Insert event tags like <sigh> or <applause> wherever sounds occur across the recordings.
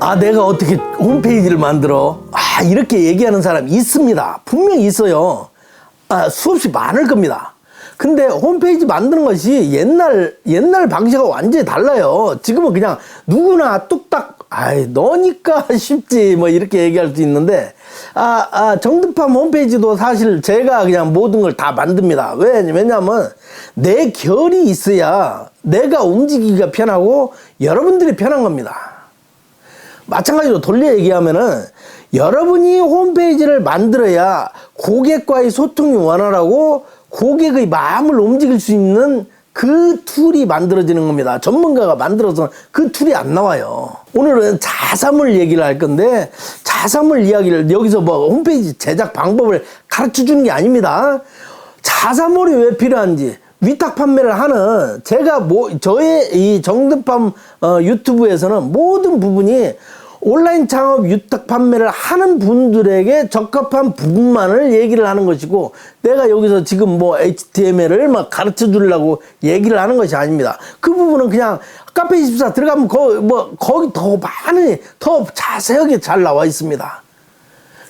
아, 내가 어떻게 홈페이지를 만들어? 아, 이렇게 얘기하는 사람이 있습니다. 분명히 있어요. 아, 수없이 많을 겁니다. 근데 홈페이지 만드는 것이 옛날, 옛날 방식하고 완전히 달라요. 지금은 그냥 누구나 뚝딱, 아이, 너니까 <laughs> 쉽지, 뭐, 이렇게 얘기할 수 있는데, 아, 아, 정득팜 홈페이지도 사실 제가 그냥 모든 걸 다 만듭니다. 왜? 왜냐면, 내 결이 있어야 내가 움직이기가 편하고, 여러분들이 편한 겁니다. 마찬가지로 돌려 얘기하면은 여러분이 홈페이지를 만들어야 고객과의 소통이 원활하고 고객의 마음을 움직일 수 있는 그 툴이 만들어지는 겁니다. 전문가가 만들어서 그 툴이 안 나와요. 오늘은 자사물 얘기를 할 건데 자사물 이야기를 여기서 뭐 홈페이지 제작 방법을 가르쳐 주는 게 아닙니다. 자사물이 왜 필요한지 위탁 판매를 하는 제가 뭐 저의 이 정든팜 어, 유튜브에서는 모든 부분이 온라인 창업 위탁 판매를 하는 분들에게 적합한 부분만을 얘기를 하는 것이고 내가 여기서 지금 뭐 HTML을 막 가르쳐 주려고 얘기를 하는 것이 아닙니다. 그 부분은 그냥 카페24 들어가면 거, 뭐 거기 더 많이 더 자세하게 잘 나와 있습니다.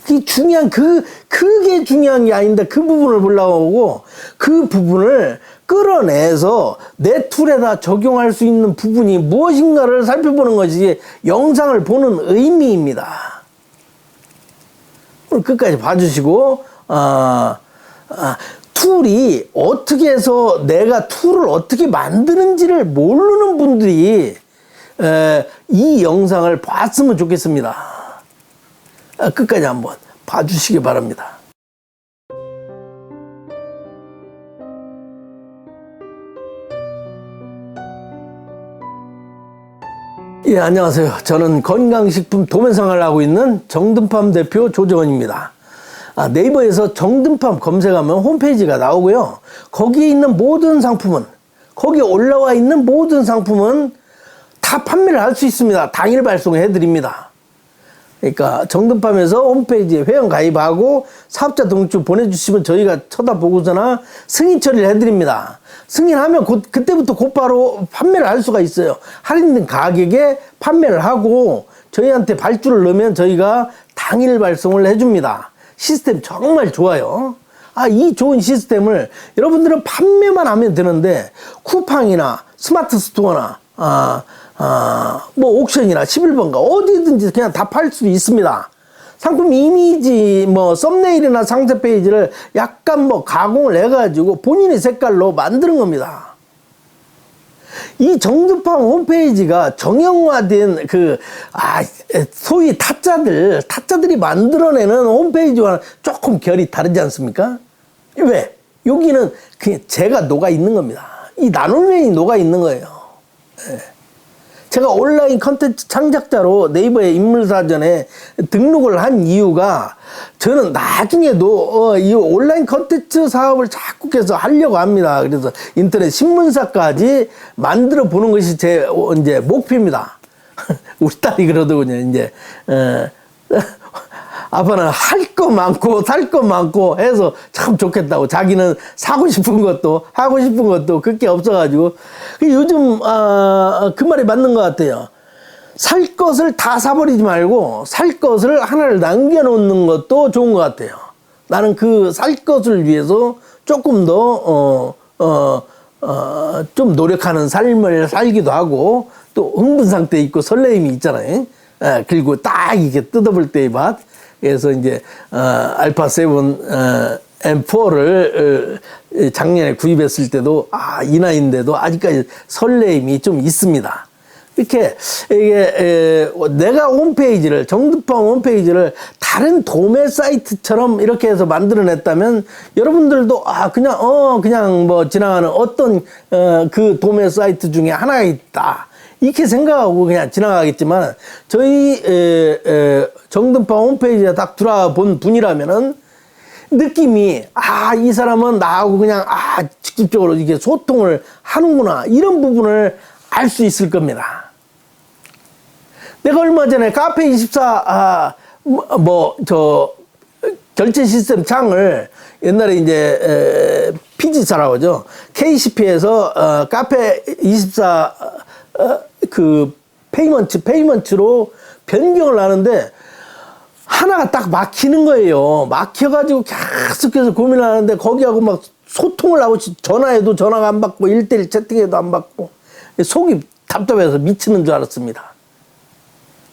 그 중요한 그 그게 중요한 게 아닌데 그 부분을 보려고 그 부분을 끌어내서 내 툴에다 적용할 수 있는 부분이 무엇인가를 살펴보는 것이 영상을 보는 의미입니다. 끝까지 봐주시고 아, 아, 툴이 어떻게 해서 내가 툴을 어떻게 만드는지를 모르는 분들이 에, 이 영상을 봤으면 좋겠습니다. 아, 끝까지 한번 봐주시기 바랍니다. 예, 안녕하세요. 저는 건강식품 도매상을 하고 있는 정든팜 대표 조정원입니다. 아, 네이버에서 정든팜 검색하면 홈페이지가 나오고요. 거기에 있는 모든 상품은, 거기에 올라와 있는 모든 상품은 다 판매를 할 수 있습니다. 당일 발송해 드립니다. 그러니까 정든팜에서 홈페이지에 회원 가입하고 사업자 등록증 보내주시면 저희가 쳐다보고서나 승인 처리를 해드립니다. 승인하면 곧 그때부터 곧바로 판매를 할 수가 있어요. 할인된 가격에 판매를 하고 저희한테 발주를 넣으면 저희가 당일 발송을 해줍니다. 시스템 정말 좋아요. 아, 이 좋은 시스템을 여러분들은 판매만 하면 되는데 쿠팡이나 스마트 스토어나 아, 아, 뭐 옥션이나 11번가 어디든지 그냥 다 팔 수 있습니다. 상품 이미지 뭐 썸네일이나 상세 페이지를 약간 뭐 가공을 해가지고 본인의 색깔로 만드는 겁니다. 이 정두팜 홈페이지가 정형화된 그, 아, 소위 타짜들, 타짜들이 만들어내는 홈페이지와는 조금 결이 다르지 않습니까? 왜? 여기는 그냥 제가 녹아 있는 겁니다. 이 나눔면이 녹아 있는 거예요. 예. 제가 온라인 컨텐츠 창작자로 네이버의 인물사전에 등록을 한 이유가 저는 나중에도 어, 이 온라인 컨텐츠 사업을 자꾸 계속 하려고 합니다. 그래서 인터넷 신문사까지 만들어 보는 것이 제 어, 이제 목표입니다. <laughs> 우리 딸이 그러더군요. 이제 어, 아빠는 할 거 많고 살 거 많고 해서 참 좋겠다고 자기는 사고 싶은 것도 하고 싶은 것도 그게 없어가지고 그 요즘 아, 그 말이 맞는 것 같아요. 살 것을 다 사버리지 말고 살 것을 하나를 남겨놓는 것도 좋은 것 같아요. 나는 그 살 것을 위해서 조금 더 어, 어, 어, 좀 노력하는 삶을 살기도 하고 또 흥분 상태에 있고 설레임이 있잖아요. 예, 그리고 딱 이게 뜯어볼 때의 맛. 그래서 이제 어, 알파 7 어, M4를 어, 작년에 구입했을 때도 아, 이 나이인데도 아직까지 설레임이 좀 있습니다. 이렇게 이게 에, 내가 홈페이지를 정두팜 홈페이지를 다른 도매 사이트처럼 이렇게 해서 만들어냈다면 여러분들도 아 그냥 어 그냥 뭐 지나가는 어떤 어, 그 도매 사이트 중에 하나가 있다. 이렇게 생각하고 그냥 지나가겠지만 저희 정든파 홈페이지에 딱 들어본 분이라면은 느낌이 아 이 사람은 나하고 그냥 아 직접적으로 이게 소통을 하는구나 이런 부분을 알 수 있을 겁니다. 내가 얼마 전에 카페 24뭐저 결제 시스템 창을 옛날에 이제 에, 피지사라고 하죠. KCP에서 어, 카페 24 어, 그 페이먼트 페이먼트로 변경을 하는데 하나가 딱 막히는 거예요. 막혀가지고 계속해서 고민을 하는데 거기하고 막 소통을 하고 전화해도 전화가 안 받고 일대일 채팅해도 안 받고 속이 답답해서 미치는 줄 알았습니다.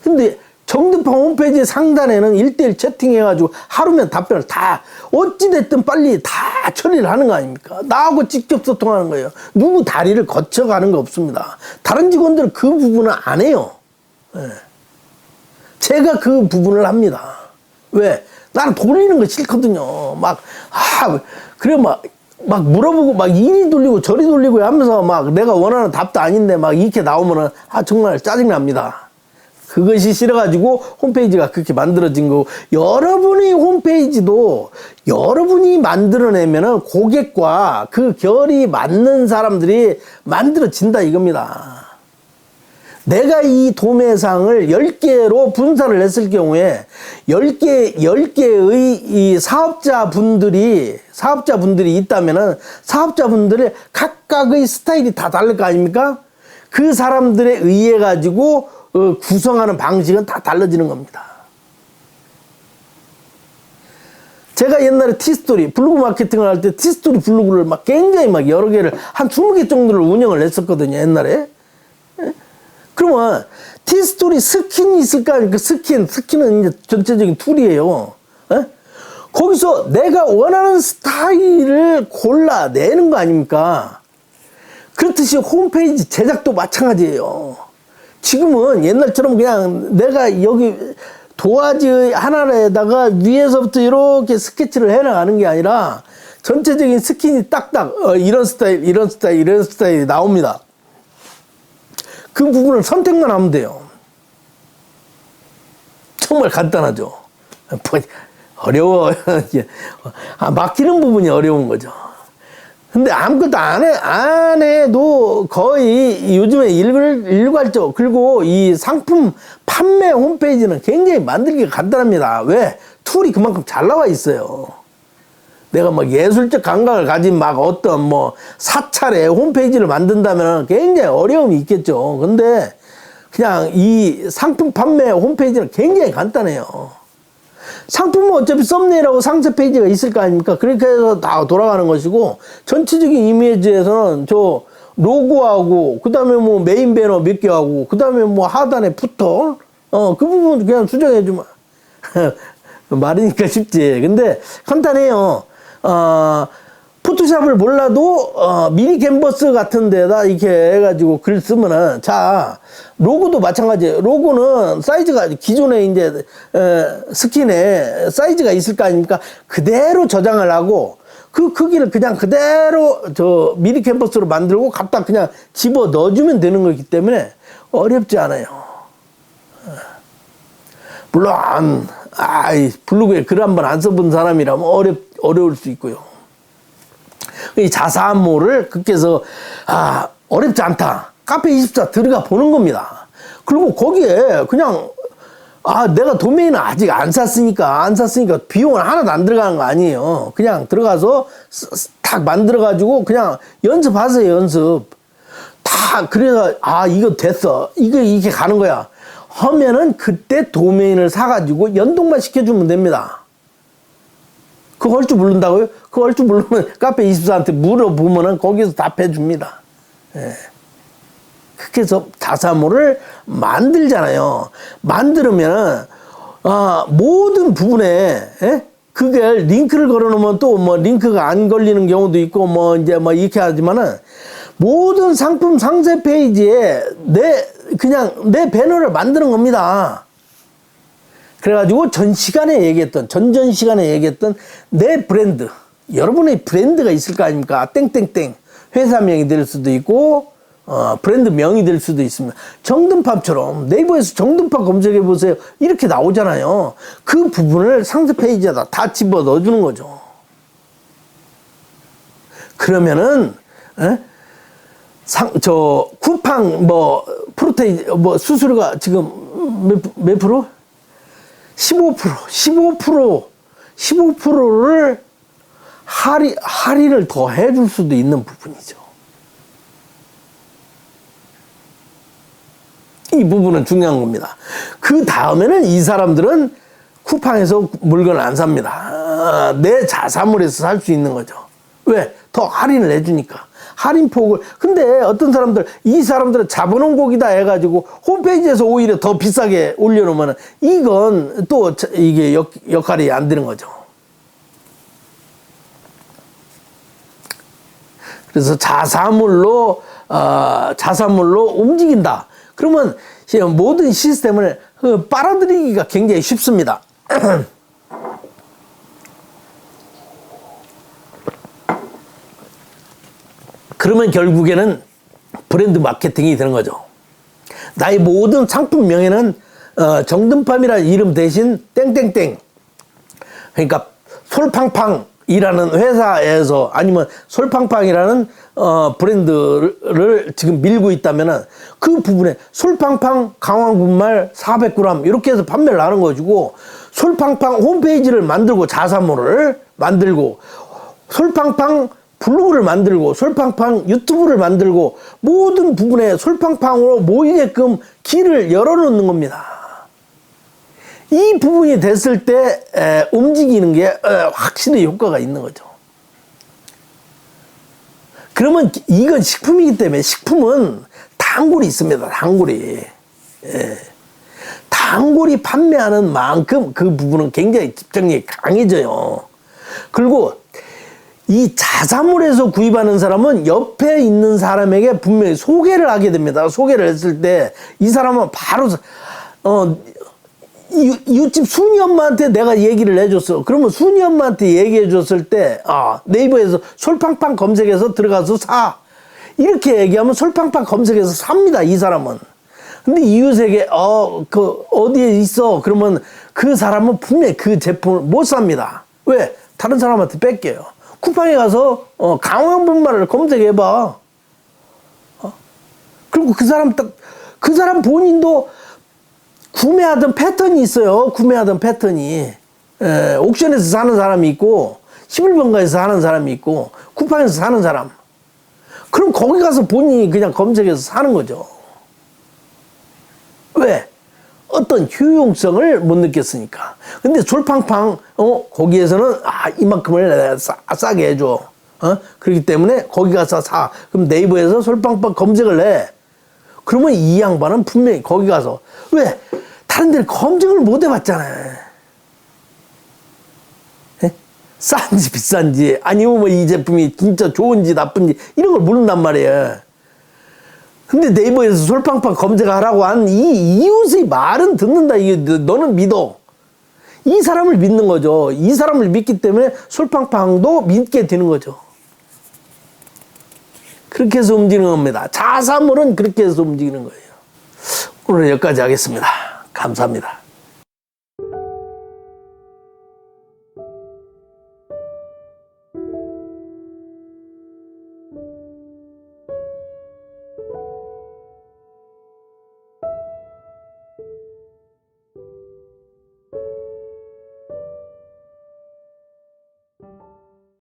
근데 정등파 홈페이지 상단에는 일대일 채팅해가지고 하루면 답변을 다 어찌됐든 빨리 다 처리를 하는 거 아닙니까? 나하고 직접 소통하는 거예요. 누구 다리를 거쳐가는 거 없습니다. 다른 직원들은 그 부분은 안 해요. 예. 제가 그 부분을 합니다. 왜? 나는 돌리는 거 싫거든요. 막, 아, 그래, 막, 막 물어보고, 막 이리 돌리고 저리 돌리고 하면서 막 내가 원하는 답도 아닌데 막 이렇게 나오면은, 아, 정말 짜증납니다. 그것이 싫어가지고 홈페이지가 그렇게 만들어진 거고, 여러분의 홈페이지도 여러분이 만들어내면은 고객과 그 결이 맞는 사람들이 만들어진다 이겁니다. 내가 이 도매상을 10개로 분사를 했을 경우에 10개, 10개의 이 사업자분들이, 사업자분들이 있다면은 사업자분들의 각각의 스타일이 다 다를 거 아닙니까? 그 사람들에 의해 가지고 어, 구성하는 방식은 다 달라지는 겁니다. 제가 옛날에 티스토리, 블로그 마케팅을 할 때 티스토리 블로그를 막 굉장히 막 여러 개를 한 20개 정도를 운영을 했었거든요, 옛날에. 그러면 티스토리 스킨이 있을까? 그 스킨, 스킨은 이제 전체적인 툴이에요. 에? 거기서 내가 원하는 스타일을 골라내는 거 아닙니까? 그렇듯이 홈페이지 제작도 마찬가지예요. 지금은 옛날처럼 그냥 내가 여기 도화지 하나에다가 위에서부터 이렇게 스케치를 해나가는 게 아니라 전체적인 스킨이 딱딱 어, 이런 스타일, 이런 스타일, 이런 스타일이 나옵니다. 그 부분을 선택만 하면 돼요. 정말 간단하죠. <laughs> 뭐, 어려워. <laughs> 아, 막히는 부분이 어려운 거죠. 근데 아무것도 안 해, 안 해도 거의 요즘에 일, 일괄적, 그리고 이 상품 판매 홈페이지는 굉장히 만들기가 간단합니다. 왜? 툴이 그만큼 잘 나와 있어요. 내가 막 예술적 감각을 가진 막 어떤 뭐 사찰의 홈페이지를 만든다면 굉장히 어려움이 있겠죠. 근데 그냥 이 상품 판매 홈페이지는 굉장히 간단해요. 상품은 어차피 썸네일하고 상세 페이지가 있을 거 아닙니까? 그렇게 해서 다 돌아가는 것이고 전체적인 이미지에서는 저 로고하고 그다음에 뭐 메인 배너 몇 개 하고 그다음에 뭐 하단에 푸터 어그 부분 그냥 수정해 주면 <laughs> 말이니까 쉽지. 근데 간단해요. 어 포토샵을 몰라도 어, 미니 캔버스 같은 데다 이렇게 해가지고 글 쓰면은 자 로고도 마찬가지예요. 로고는 사이즈가 기존에 이제 에, 스킨에 사이즈가 있을 거 아닙니까? 그대로 저장을 하고 그 크기를 그냥 그대로 저 미니 캔버스로 만들고 갖다 그냥 집어 넣어주면 되는 거기 때문에 어렵지 않아요. 물론 아이 블로그에 글 한 번 안 써본 사람이라면 어렵 어려울 수 있고요. 이 자사모를 해서 아 어렵지 않다. 카페 24 들어가 보는 겁니다. 그리고 거기에 그냥 아 내가 도메인을 아직 안 샀으니까 안 샀으니까 비용은 하나도 안 들어가는 거 아니에요. 그냥 들어가서 딱 만들어 가지고 그냥 연습하세요 연습. 다 그래서 아 이거 됐어 이거 이게 가는 거야 하면은 그때 도메인을 사가지고 연동만 시켜주면 됩니다. 그거 할 줄 모른다고요? 그거 할 줄 모르면 <laughs> 카페 24한테 물어보면은 거기서 답해 줍니다. 예. 그렇게 해서 자사모를 만들잖아요. 만들면, 아, 모든 부분에, 예? 그게 링크를 걸어 놓으면 또 뭐 링크가 안 걸리는 경우도 있고 뭐 이제 뭐 이렇게 하지만은 모든 상품 상세 페이지에 내, 그냥 내 배너를 만드는 겁니다. 그래가지고 전 시간에 얘기했던 전전 시간에 얘기했던 내 브랜드 여러분의 브랜드가 있을 거 아닙니까? 땡땡땡. 회사명이 될 수도 있고 어, 브랜드 명이 될 수도 있습니다. 정든팝처럼 네이버에서 정든팝 검색해 보세요. 이렇게 나오잖아요. 그 부분을 상세 페이지에다 다 집어 넣어주는 거죠. 그러면은 에? 상, 저 쿠팡 뭐 프로테인 뭐 수수료가 지금 몇, 몇 프로? 15% 15% 15%를 할인 할인을 더 해줄 수도 있는 부분이죠. 이 부분은 중요한 겁니다. 그 다음에는 이 사람들은 쿠팡에서 물건을 안 삽니다. 아, 내 자사물에서 살 수 있는 거죠. 왜? 더 할인을 해주니까. 할인폭을. 근데 어떤 사람들, 이 사람들은 잡아놓은 곡이다 해가지고 홈페이지에서 오히려 더 비싸게 올려놓으면 이건 또 자- 이게 역, 역할이 안 되는 거죠. 그래서 자사물로 어, 자사물로 움직인다. 그러면 모든 시스템을 어, 빨아들이기가 굉장히 쉽습니다. <clears throat> 그러면 결국에는 브랜드 마케팅이 되는 거죠. 나의 모든 상품 명에는 어, 정든팜이라는 이름 대신 땡땡땡 그러니까 솔팡팡이라는 회사에서 아니면 솔팡팡이라는 어, 브랜드를 지금 밀고 있다면은 그 부분에 솔팡팡 강황분말 400g 이렇게 해서 판매를 하는 거지고 솔팡팡 홈페이지를 만들고 자사몰을 만들고 솔팡팡 블로그를 만들고 솔팡팡 유튜브를 만들고 모든 부분에 솔팡팡으로 모이게끔 길을 열어놓는 겁니다. 이 부분이 됐을 때 에, 움직이는 게 에, 확실히 효과가 있는 거죠. 그러면 이건 식품이기 때문에 식품은 단골이 있습니다. 단골이. 예. 단골이 판매하는 만큼 그 부분은 굉장히 집중력이 강해져요. 그리고 이 자사몰에서 구입하는 사람은 옆에 있는 사람에게 분명히 소개를 하게 됩니다. 소개를 했을 때 이 사람은 바로 어 이- 이웃집 순이 엄마한테 내가 얘기를 해줬어. 그러면 순이 엄마한테 얘기해 줬을 때, 아, 네이버에서 솔팡팡 검색해서 들어가서 사. 이렇게 얘기하면 솔팡팡 검색해서 삽니다, 이 사람은. 근데 이웃에게, 어, 그, 어디에 있어? 그러면 그 사람은 분명히 그 제품을 못 삽니다. 왜? 다른 사람한테 뺏겨요. 쿠팡에 가서, 어, 강원분말을 검색해봐. 어? 그리고 그 사람 딱, 그 사람 본인도 구매하던 패턴이 있어요. 구매하던 패턴이. 에, 옥션에서 사는 사람이 있고, 11번가에서 사는 사람이 있고, 쿠팡에서 사는 사람. 그럼 거기 가서 본인이 그냥 검색해서 사는 거죠. 왜? 어떤 효용성을 못 느꼈으니까. 근데 솔팡팡, 어, 거기에서는, 아, 이만큼을 싸, 싸게 해줘. 어? 그렇기 때문에 거기 가서 사. 그럼 네이버에서 솔팡팡 검색을 해. 그러면 이 양반은 분명히 거기 가서 왜 다른 데는 검증을 못 해봤잖아요. 예? 싼지 비싼지 아니면 뭐 이 제품이 진짜 좋은지 나쁜지 이런 걸 모른단 말이에요. 근데 네이버에서 솔팡팡 검색하라고 한 이 이웃의 말은 듣는다. 이게 너- 너는 믿어. 이 사람을 믿는 거죠. 이 사람을 믿기 때문에 솔팡팡도 믿게 되는 거죠. 그렇게 해서 움직이는 겁니다. 자사물은 그렇게 해서 움직이는 거예요. 오늘 여기까지 하겠습니다. 감사합니다.